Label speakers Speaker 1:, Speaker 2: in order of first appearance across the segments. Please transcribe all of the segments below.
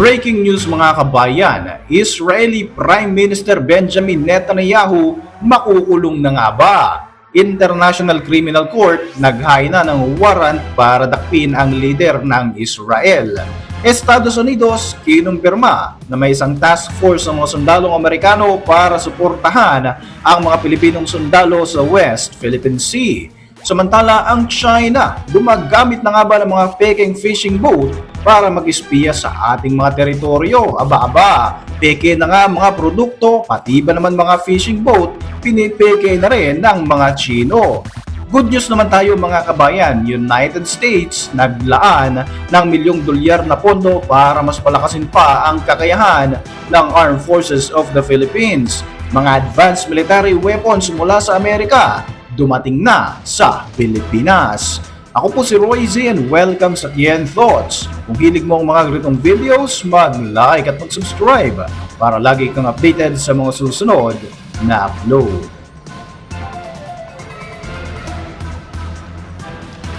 Speaker 1: Breaking news mga kabayan, Israeli Prime Minister Benjamin Netanyahu makukulong na nga ba? International Criminal Court naghain na ng warrant para dakpin ang leader ng Israel. Estados Unidos kinumpirma na may isang task force ng mga sundalong Amerikano para suportahan ang mga Pilipinong sundalo sa West Philippine Sea. Samantala, ang China gumagamit na nga ba ng mga peking fishing boat para mag-espiya sa ating mga teritoryo? Aba-aba, peke na nga mga produkto, pati ba naman mga fishing boat, pinipeke na rin ng mga Chino. Good news naman tayo mga kabayan, United States naglaan ng milyong dolyar na pondo para mas palakasin pa ang kakayahan ng Armed Forces of the Philippines. Mga advanced military weapons mula sa Amerika dumating na sa Pilipinas. Ako po si Roy Z and welcome sa Tien Thoughts. Kung hilig mo ang mga ganitong videos, mag-like at mag-subscribe para lagi kang updated sa mga susunod na upload.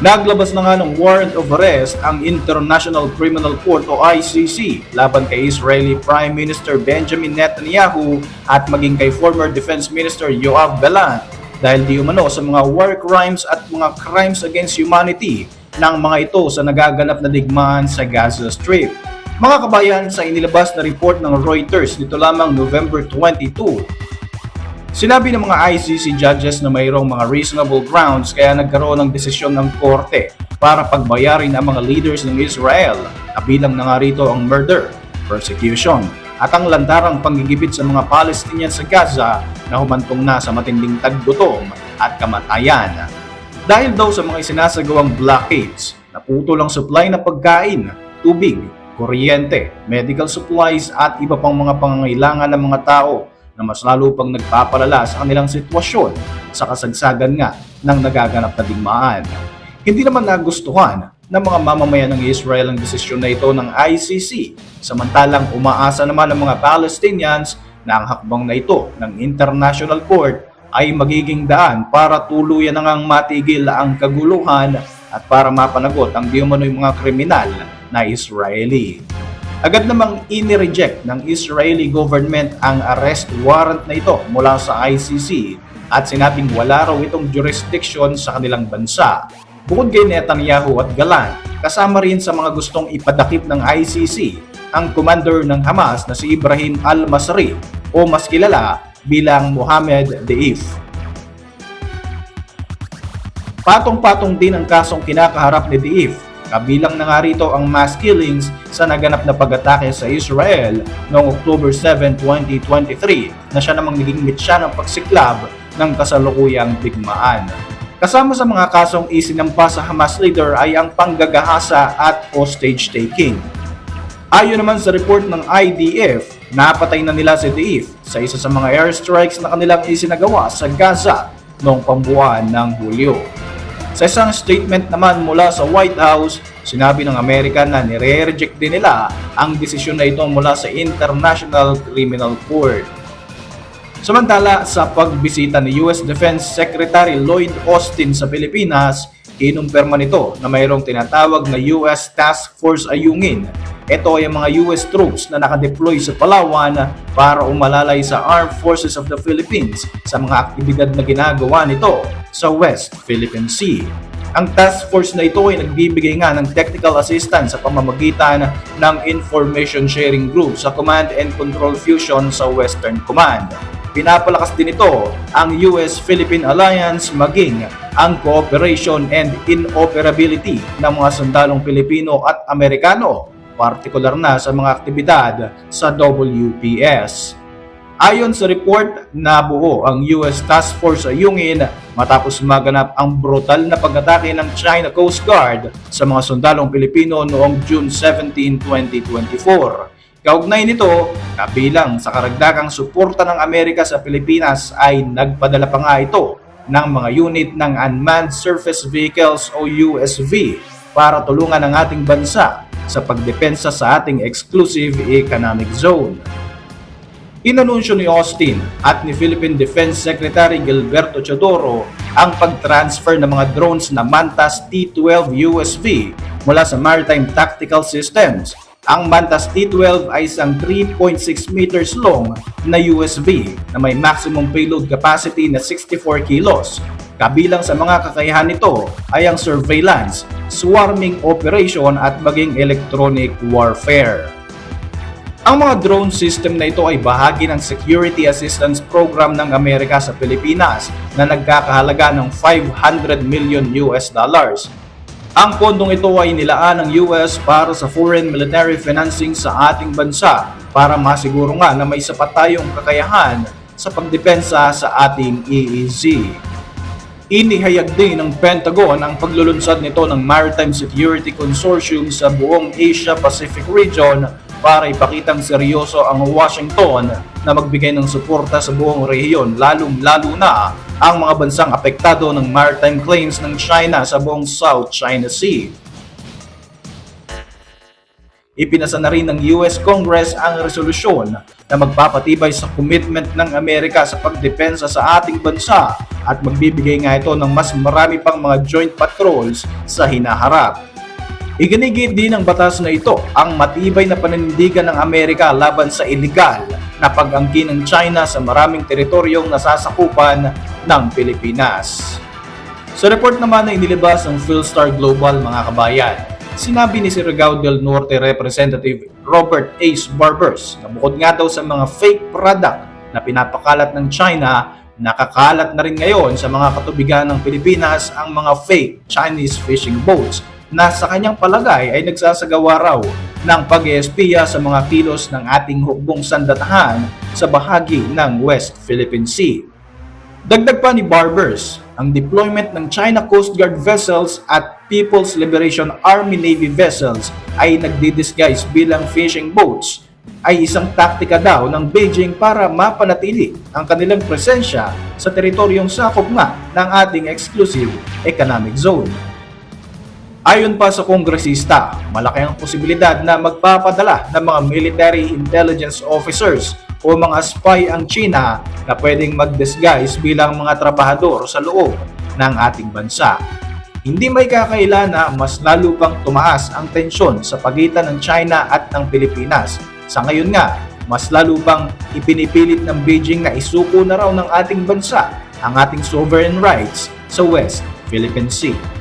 Speaker 1: Naglabas na nga ng warrant of arrest ang International Criminal Court o ICC laban kay Israeli Prime Minister Benjamin Netanyahu at maging kay former Defense Minister Yoav Gallant dahil di umano sa mga war crimes at mga crimes against humanity ng mga ito sa nagaganap na digmaan sa Gaza Strip. Mga kabayan, sa inilabas na report ng Reuters nito lamang November 22, Sinabi ng mga ICC judges na mayroong mga reasonable grounds kaya nagkaroon ng desisyon ng korte para pagbayarin ang mga leaders ng Israel, kabilang na nga rito ang murder, persecution, at ang lantarang panggigipit sa mga Palestinians sa Gaza na humantong na sa matinding taggutom at kamatayan. Dahil daw sa mga isinasagawang blockades, naputol ang supply ng pagkain, tubig, kuryente, medical supplies at iba pang mga pangangailangan ng mga tao na mas lalo pang nagpapalala sa kanilang sitwasyon sa kasagsagan nga ng nagaganap na digmaan. Hindi naman nagustuhan ng mga mamamayan ng Israel ang desisyon na ito ng ICC, samantalang umaasa naman ng mga Palestinians na ang hakbang na ito ng International Court ay magiging daan para tuluyan na ngang matigil ang kaguluhan at para mapanagot ang di umano'y mga kriminal na Israeli. Agad namang inireject ng Israeli government ang arrest warrant na ito mula sa ICC at sinabing wala raw itong jurisdiction sa kanilang bansa. Bukod kay Netanyahu at Galan, kasama rin sa mga gustong ipadakip ng ICC ang commander ng Hamas na si Ibrahim al-Masri o mas kilala bilang Mohammed Deif. Patong-patong din ang kasong kinakaharap ni Deif Kabilang na nga rito ang mass killings sa naganap na pag-atake sa Israel noong October 7, 2023 na siya namang naging mitya ng pagsiklab ng kasalukuyang bigmaan. Kasama sa mga kasong isinampa sa Hamas leader ay ang panggagahasa at hostage taking. Ayon naman sa report ng IDF, napatay na nila si Deif sa isa sa mga airstrikes na kanilang isinagawa sa Gaza noong pambuan ng Hulyo. Sa isang statement naman mula sa White House, sinabi ng Amerika na nire-reject din nila ang desisyon na ito mula sa International Criminal Court. Samantala, sa pagbisita ni US Defense Secretary Lloyd Austin sa Pilipinas, kinumpirma nito na mayroong tinatawag na US Task Force Ayungin. Ito ay ang mga US troops na nakadeploy sa Palawan para umalalay sa Armed Forces of the Philippines sa mga aktibidad na ginagawa nito sa West Philippine Sea. Ang task force na ito ay nagbibigay nga ng technical assistance sa pamamagitan ng Information Sharing Group sa Command and Control Fusion sa Western Command. Pinapalakas din ito ang US-Philippine Alliance maging ang cooperation and interoperability ng mga sundalong Pilipino at Amerikano, partikular na sa mga aktibidad sa WPS. Ayon sa report, nabuo ang US Task Force sa Yungin matapos maganap ang brutal na pag-atake ng China Coast Guard sa mga sundalong Pilipino noong June 17, 2024. Kaugnay nito, kabilang sa karagdagang suporta ng Amerika sa Pilipinas ay nagpadala pa nga ito ng mga unit ng Unmanned Surface Vehicles o USV para tulungan ang ating bansa sa pagdepensa sa ating exclusive economic zone. Inanunsyo ni Austin at ni Philippine Defense Secretary Gilberto Chodoro ang pag-transfer ng mga drones na Mantas T-12 USV mula sa Maritime Tactical Systems Ang Mantas T-12 ay isang 3.6 meters long na USV na may maximum payload capacity na 64 kilos. Kabilang sa mga kakayahan nito ay ang surveillance, swarming operation at maging electronic warfare. Ang mga drone system na ito ay bahagi ng Security Assistance Program ng Amerika sa Pilipinas na nagkakahalaga ng 500 million US dollars. Ang pondong ito ay nilaan ng US para sa foreign military financing sa ating bansa para masiguro nga na may sapat tayong kakayahan sa pagdepensa sa ating EEZ. Inihayag din ng Pentagon ang paglulunsad nito ng Maritime Security Consortium sa buong Asia-Pacific region para ipakitang seryoso ang Washington na magbigay ng suporta sa buong rehiyon lalong-lalo na ang mga bansang apektado ng maritime claims ng China sa buong South China Sea. Ipinasa na rin ng US Congress ang resolusyon na magpapatibay sa commitment ng Amerika sa pagdepensa sa ating bansa at magbibigay nga ito ng mas marami pang mga joint patrols sa hinaharap. Iginigit din ng batas na ito ang matibay na paninindigan ng Amerika laban sa iligal na pag-angkin ng China sa maraming teritoryong nasasakupan ng Pilipinas. Sa report naman na inilabas ng Philstar Global mga kabayan, sinabi ni Surigao del Norte Representative Robert Ace Barbers na bukod nga daw sa mga fake product na pinapakalat ng China, nakakalat na rin ngayon sa mga katubigan ng Pilipinas ang mga fake Chinese fishing boats na sa kanyang palagay ay nagsasagawa raw ng pag-espiya sa mga kilos ng ating hukbong sandatahan sa bahagi ng West Philippine Sea. Dagdag pa ni Barbers, ang deployment ng China Coast Guard vessels at People's Liberation Army Navy vessels ay nagdi-disguise bilang fishing boats ay isang taktika daw ng Beijing para mapanatili ang kanilang presensya sa teritoryong sakop nga ng ating exclusive economic zone. Ayon pa sa kongresista, malaki ang posibilidad na magpapadala ng mga military intelligence officers o mga spy ang China na pwedeng mag-disguise bilang mga trabahador sa loob ng ating bansa. Hindi may kakaila na mas lalo pang tumaas ang tensyon sa pagitan ng China at ng Pilipinas. Sa ngayon nga, mas lalo pang ipinipilit ng Beijing na isuko na raw ng ating bansa ang ating sovereign rights sa West Philippine Sea.